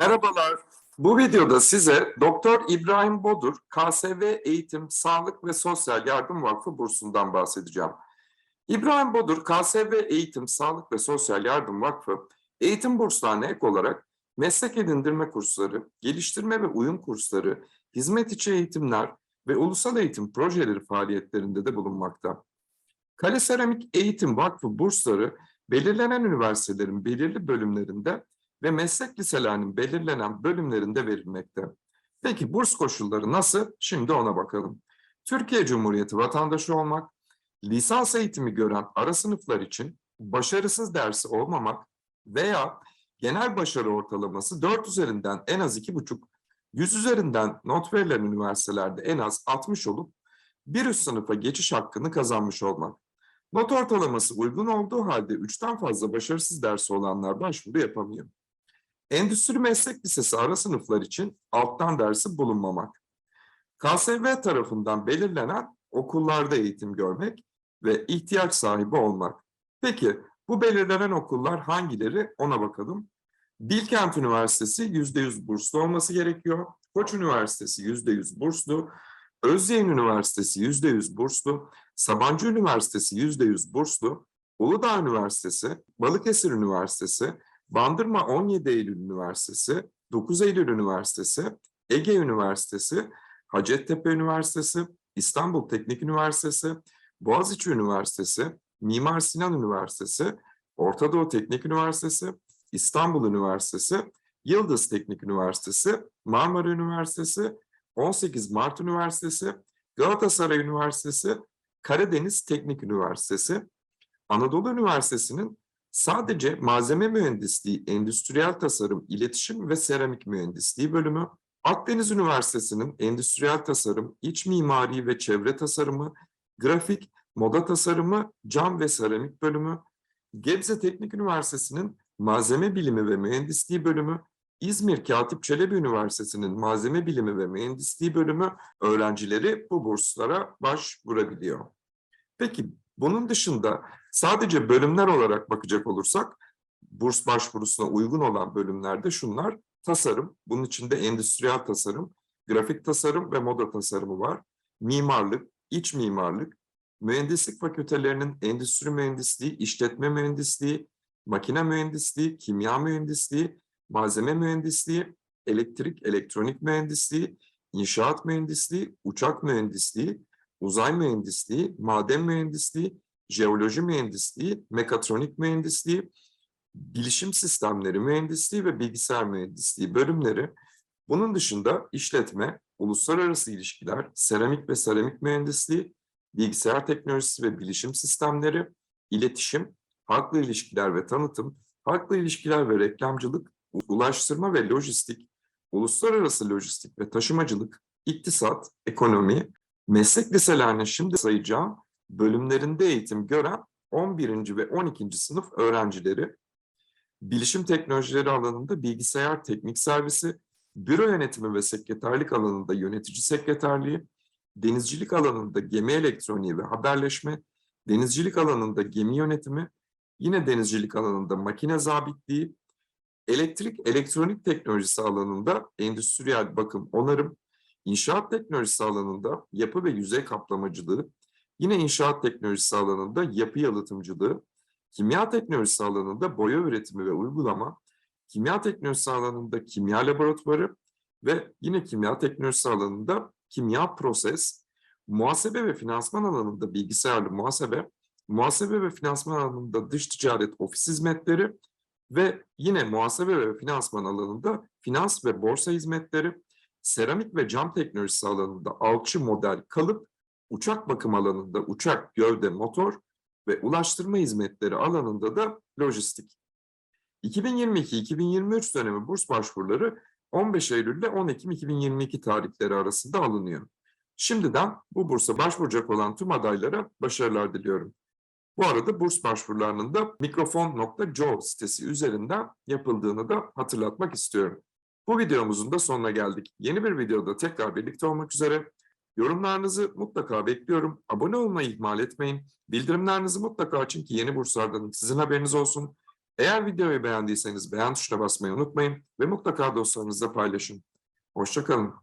Merhabalar. Bu videoda size Doktor İbrahim Bodur KSV Eğitim, Sağlık ve Sosyal Yardım Vakfı bursundan bahsedeceğim. İbrahim Bodur KSV Eğitim, Sağlık ve Sosyal Yardım Vakfı eğitim burslarına ek olarak meslek edindirme kursları, geliştirme ve uyum kursları, hizmet içi eğitimler ve ulusal eğitim projeleri faaliyetlerinde de bulunmakta. Kale Seramik Eğitim Vakfı bursları belirlenen üniversitelerin belirli bölümlerinde ve meslek liselerinin belirlenen bölümlerinde verilmekte. Peki burs koşulları nasıl? Şimdi ona bakalım. Türkiye Cumhuriyeti vatandaşı olmak, lisans eğitimi gören ara sınıflar için başarısız dersi olmamak veya genel başarı ortalaması 4 üzerinden en az 2,5, 100 üzerinden not verilen üniversitelerde en az 60 olup bir üst sınıfa geçiş hakkını kazanmış olmak. Not ortalaması uygun olduğu halde 3'ten fazla başarısız dersi olanlar başvuru yapamıyor. Endüstri Meslek Lisesi ara sınıflar için alttan dersi bulunmamak. KSV tarafından belirlenen okullarda eğitim görmek ve ihtiyaç sahibi olmak. Peki bu belirlenen okullar hangileri ona bakalım. Bilkent Üniversitesi %100 burslu olması gerekiyor. Koç Üniversitesi %100 burslu. Özyeğin Üniversitesi %100 burslu. Sabancı Üniversitesi %100 burslu. Uludağ Üniversitesi, Balıkesir Üniversitesi, Bandırma 17 Eylül Üniversitesi, 9 Eylül Üniversitesi, Ege Üniversitesi, Hacettepe Üniversitesi, İstanbul Teknik Üniversitesi, Boğaziçi Üniversitesi, Mimar Sinan Üniversitesi, Orta Doğu Teknik Üniversitesi, İstanbul Üniversitesi, Yıldız Teknik Üniversitesi, Marmara Üniversitesi, 18 Mart Üniversitesi, Galatasaray Üniversitesi, Karadeniz Teknik Üniversitesi, Anadolu Üniversitesi'nin Sadece malzeme mühendisliği, endüstriyel tasarım, iletişim ve seramik mühendisliği bölümü, Akdeniz Üniversitesi'nin endüstriyel tasarım, iç mimari ve çevre tasarımı, grafik, moda tasarımı, cam ve seramik bölümü, Gebze Teknik Üniversitesi'nin malzeme bilimi ve mühendisliği bölümü, İzmir Katip Çelebi Üniversitesi'nin malzeme bilimi ve mühendisliği bölümü öğrencileri bu burslara başvurabiliyor. Peki bunun dışında sadece bölümler olarak bakacak olursak burs başvurusuna uygun olan bölümlerde şunlar tasarım, bunun içinde endüstriyel tasarım, grafik tasarım ve moda tasarımı var. Mimarlık, iç mimarlık, mühendislik fakültelerinin endüstri mühendisliği, işletme mühendisliği, makine mühendisliği, kimya mühendisliği, malzeme mühendisliği, elektrik, elektronik mühendisliği, inşaat mühendisliği, uçak mühendisliği, uzay mühendisliği, maden mühendisliği, jeoloji mühendisliği, mekatronik mühendisliği, bilişim sistemleri mühendisliği ve bilgisayar mühendisliği bölümleri. Bunun dışında işletme, uluslararası ilişkiler, seramik ve seramik mühendisliği, bilgisayar teknolojisi ve bilişim sistemleri, iletişim, halkla ilişkiler ve tanıtım, halkla ilişkiler ve reklamcılık, ulaştırma ve lojistik, uluslararası lojistik ve taşımacılık, iktisat, ekonomi, meslek liselerine şimdi sayacağım bölümlerinde eğitim gören 11. ve 12. sınıf öğrencileri, bilişim teknolojileri alanında bilgisayar teknik servisi, büro yönetimi ve sekreterlik alanında yönetici sekreterliği, denizcilik alanında gemi elektroniği ve haberleşme, denizcilik alanında gemi yönetimi, yine denizcilik alanında makine zabitliği, elektrik elektronik teknolojisi alanında endüstriyel bakım onarım, inşaat teknolojisi alanında yapı ve yüzey kaplamacılığı, Yine inşaat teknolojisi alanında yapı yalıtımcılığı, kimya teknolojisi alanında boya üretimi ve uygulama, kimya teknolojisi alanında kimya laboratuvarı ve yine kimya teknolojisi alanında kimya proses, muhasebe ve finansman alanında bilgisayarlı muhasebe, muhasebe ve finansman alanında dış ticaret ofis hizmetleri ve yine muhasebe ve finansman alanında finans ve borsa hizmetleri, seramik ve cam teknolojisi alanında alçı model kalıp uçak bakım alanında uçak, gövde, motor ve ulaştırma hizmetleri alanında da lojistik. 2022-2023 dönemi burs başvuruları 15 Eylül ile 10 Ekim 2022 tarihleri arasında alınıyor. Şimdiden bu bursa başvuracak olan tüm adaylara başarılar diliyorum. Bu arada burs başvurularının da mikrofon.co sitesi üzerinden yapıldığını da hatırlatmak istiyorum. Bu videomuzun da sonuna geldik. Yeni bir videoda tekrar birlikte olmak üzere. Yorumlarınızı mutlaka bekliyorum. Abone olmayı ihmal etmeyin. Bildirimlerinizi mutlaka açın ki yeni burslardan sizin haberiniz olsun. Eğer videoyu beğendiyseniz beğen tuşuna basmayı unutmayın ve mutlaka dostlarınızla paylaşın. Hoşçakalın.